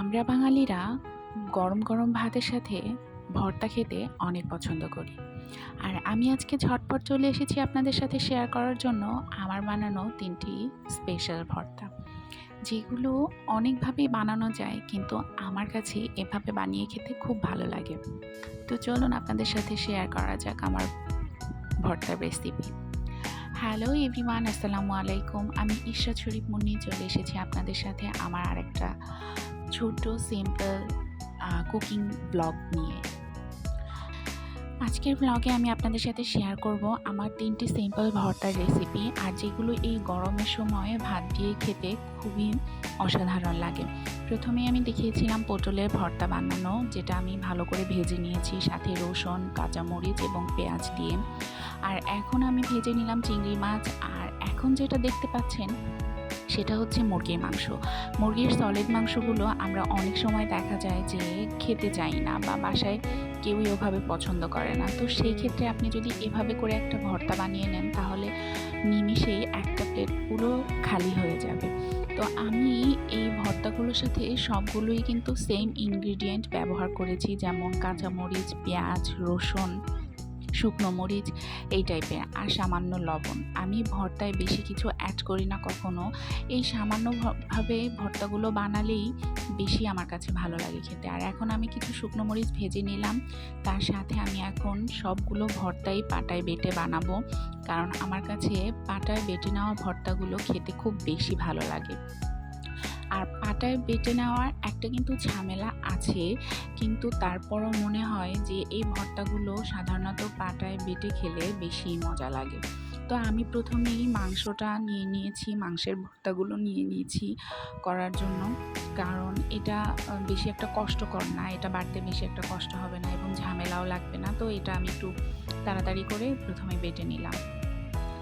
আমরা বাঙালিরা গরম গরম ভাতের সাথে ভর্তা খেতে অনেক পছন্দ করি। আর আমি আজকে ঝটপট চলে এসেছি আপনাদের সাথে শেয়ার করার জন্য আমার বানানো তিনটি স্পেশাল ভর্তা। যেগুলো অনেকভাবেই বানানো যায়, কিন্তু আমার কাছে এভাবে বানিয়ে খেতে খুব ভালো লাগে। তো চলুন আপনাদের সাথে শেয়ার করা যাক আমার ভর্তার রেসিপি হ্যালো এভরিওয়ান আসসালামু আলাইকুম। আমি ঈশ্বর শরীফ মুন্নি চলে এসেছি আপনাদের সাথে আমার আরেকটা ছোট সিম্পল কুকিং ব্লগ নিয়ে। আজকের ব্লগে আমি আপনাদের সাথে শেয়ার করব আমার তিনটি সিম্পল ভর্তার রেসিপি আর যেগুলো এই গরমের সময় ভাত দিয়ে খেতে খুবই অসাধারণ লাগে। প্রথমে আমি দেখিয়েছিলাম পটলের ভর্তা বানানো, যেটা আমি ভালো করে ভেজে নিয়েছি, সাথে রসুন, কাঁচামরিচ এবং পেঁয়াজ দিয়ে। আর এখন আমি ভেজে নিলাম চিংড়ি মাছ, আর এখন যেটা দেখতে পাচ্ছেন সেটা হচ্ছে মুরগির মাংস। মুরগির সলিড মাংসগুলো আমরা অনেক সময় দেখা যায় যে খেতে চাই না বা বাসায় কেউই ওভাবে পছন্দ করে না। তো সেই ক্ষেত্রে আপনি যদি এভাবে করে একটা ভর্তা বানিয়ে নেন, তাহলে নিমিষেই একটা প্লেট পুরো খালি হয়ে যাবে। তো আমি এই ভর্তাগুলোর সাথে সবগুলোই কিন্তু সেম ইনগ্রিডিয়েন্ট ব্যবহার করেছি, যেমন কাঁচামরিচ, পেঁয়াজ, রসুন। শুকনো মরিচ, এই টাইপের আর সামান্য লবণ। আমি ভর্তায় বেশি কিছু অ্যাড করি না কখনো। এই সামান্যভাবে ভর্তাগুলো বানালেই বেশি আমার কাছে ভালো লাগে খেতে। আর এখন আমি কিছু শুকনো মরিচ ভেজে নিলাম। তার সাথে আমি এখন সবগুলো ভর্তাই পাটায় বেটে বানাবো। কারণ আমার কাছে পাটায় বেটে নেওয়া ভর্তাগুলো খেতে খুব বেশি ভালো লাগে। আর পাটায় বেটে নেওয়ার একটা কিন্তু ঝামেলা আছে, কিন্তু তারপরও মনে হয় যে এই ভর্তাগুলো সাধারণত পাটায় বেটে খেলে বেশি মজা লাগে। তো আমি প্রথমেই মাংসটা নিয়ে নিয়েছি, মাংসের ভর্তাগুলো নিয়ে নিয়েছি করার জন্য। কারণ এটা বেশি একটা কষ্টকর না, এটা বাড়তে বেশি একটা কষ্ট হবে না এবং ঝামেলাও লাগবে না। তো এটা আমি একটু তাড়াতাড়ি করে প্রথমে বেটে নিলাম।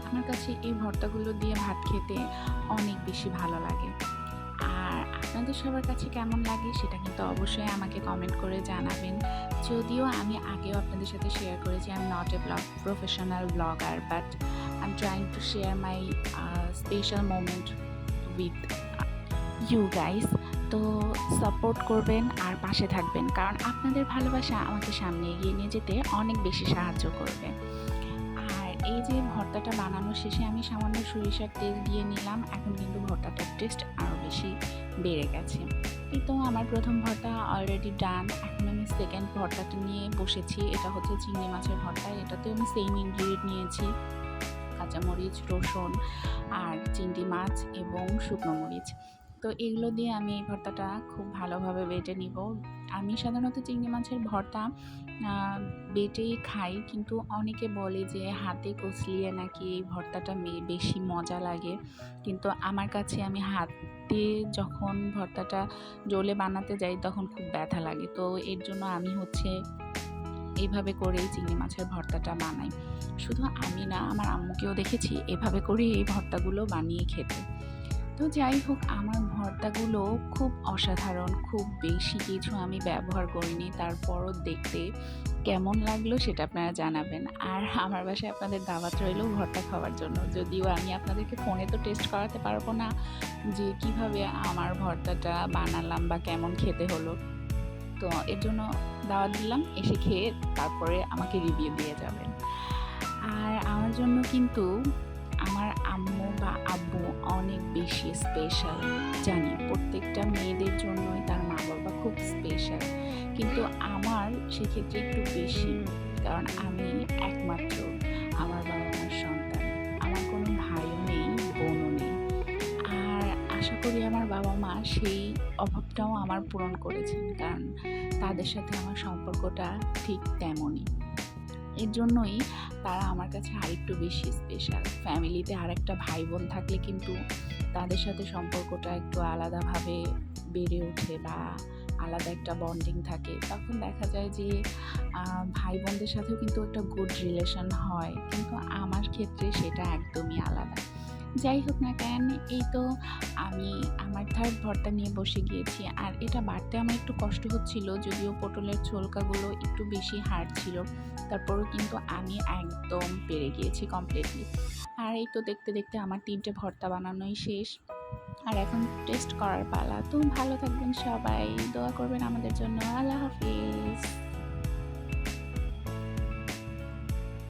আমার কাছে এই ভর্তাগুলো দিয়ে ভাত খেতে অনেক বেশি ভালো লাগে। আপনাদের সবার কাছে কেমন লাগে সেটা কিন্তু অবশ্যই আমাকে কমেন্ট করে জানাবেন। যদিও আমি আগেও আপনাদের সাথে শেয়ার করেছি আমি not a blog professional blogger but I am trying to share my special moment with you guys তো সাপোর্ট করবেন আর পাশে থাকবেন, কারণ আপনাদের ভালোবাসা আমাকে সামনে এগিয়ে নিয়ে যেতে অনেক বেশি সাহায্য করবে। আর এই যে ভর্তাটা বানানোর শেষে আমি সামান্য সরিষার তেল দিয়ে নিলাম, এখন কিন্তু ভর্তাটার টেস্ট আরও বেশি বেড়ে গেছে। তো আমার প্রথম ভর্তা অলরেডি ডান এখন আমি সেকেন্ড ভর্তাটি নিয়ে বসেছি। এটা হচ্ছে চিংড়ি মাছের ভর্তা, এটাতে আমি সেম ইনগ্রিডিয়েন্ট নিয়েছি। কাঁচামরিচ, রসুন আর চিংড়ি মাছ এবং শুকনো মরিচ। তো এগুলো দিয়ে আমি এই ভর্তাটা খুব ভালোভাবে বেটে নিব। আমি সাধারণত চিংড়ি মাছের ভর্তা বেটেই খাই, কিন্তু অনেকে বলে যে হাতে কচলিয়ে নাকি এই ভর্তাটা বেশি মজা লাগে। কিন্তু আমার কাছে আমি হাতে যখন ভর্তাটা জলে বানাতে যাই তখন খুব ব্যথা লাগে। তো এর জন্য আমি হচ্ছে এইভাবে করেই চিংড়ি মাছের ভর্তাটা বানাই। শুধু আমি না, আমার আম্মুকেও দেখেছি এভাবে করেই এই ভর্তাগুলো বানিয়ে খেতে। তো যাই হোক, আমার ভর্তাগুলো খুব অসাধারণ, খুব বেশি কিছু আমি ব্যবহার করিনি। তারপরও দেখতে কেমন লাগল সেটা আপনারা জানাবেন। আর আমার বাসায় আপনাদের দাওয়াত রইলেও ভর্তা খাওয়ার জন্য। যদিও আমি আপনাদেরকে ফোনে তো টেস্ট করাতে পারব না যে কীভাবে আমার ভর্তাটা বানালাম বা কেমন খেতে হলো। তো এর জন্য দাওয়াত দিলাম, এসে খেয়ে তারপরে আমাকে রিভিউ দিয়ে যাবেন। আর আমার জন্য কিন্তু আমার আম্মু বা আব্বু অনেক বেশি স্পেশাল জানি। প্রত্যেকটা মেয়েদের জন্যই তার মা বাবা খুব স্পেশাল কিন্তু আমার সেক্ষেত্রে একটু বেশি, কারণ আমি একমাত্র আমার বাবা মার সন্তান। আমার কোনো ভাইও নেই, বোনও নেই। আর আশা করি আমার বাবা মা সেই অভাবটাও আমার পূরণ করেছেন, কারণ তাদের সাথে আমার সম্পর্কটা ঠিক তেমনই। এর জন্যই তারা আমার কাছে আরেকটু বেশি স্পেশাল ফ্যামিলিতে আরেকটা ভাই বোন থাকলে কিন্তু তাদের সাথে সম্পর্কটা একটু আলাদাভাবে বেড়ে ওঠে বা আলাদা একটা বন্ডিং থাকে। তখন দেখা যায় যে ভাই বোনদের সাথেও কিন্তু একটা গুড রিলেশন হয়। কিন্তু আমার ক্ষেত্রে সেটা একদমই আলাদা। যাই হোক না কেন, এই তো আমি আমার থার্ড ভর্তা নিয়ে বসে গিয়েছি। আর এটা বাড়তে আমার একটু কষ্ট হচ্ছিল, যদিও পটলের ছোলকাগুলো একটু বেশি হার্ড ছিল। তারপরও কিন্তু আমি একদম পেরে গিয়েছি কমপ্লিটলি আর এই তো দেখতে দেখতে আমার তিনটে ভর্তা বানানোই শেষ। আর এখন টেস্ট করার পালা। তো ভালো থাকবেন সবাই। দোয়া করবেন আমাদের জন্য। আল্লাহ হাফিজ।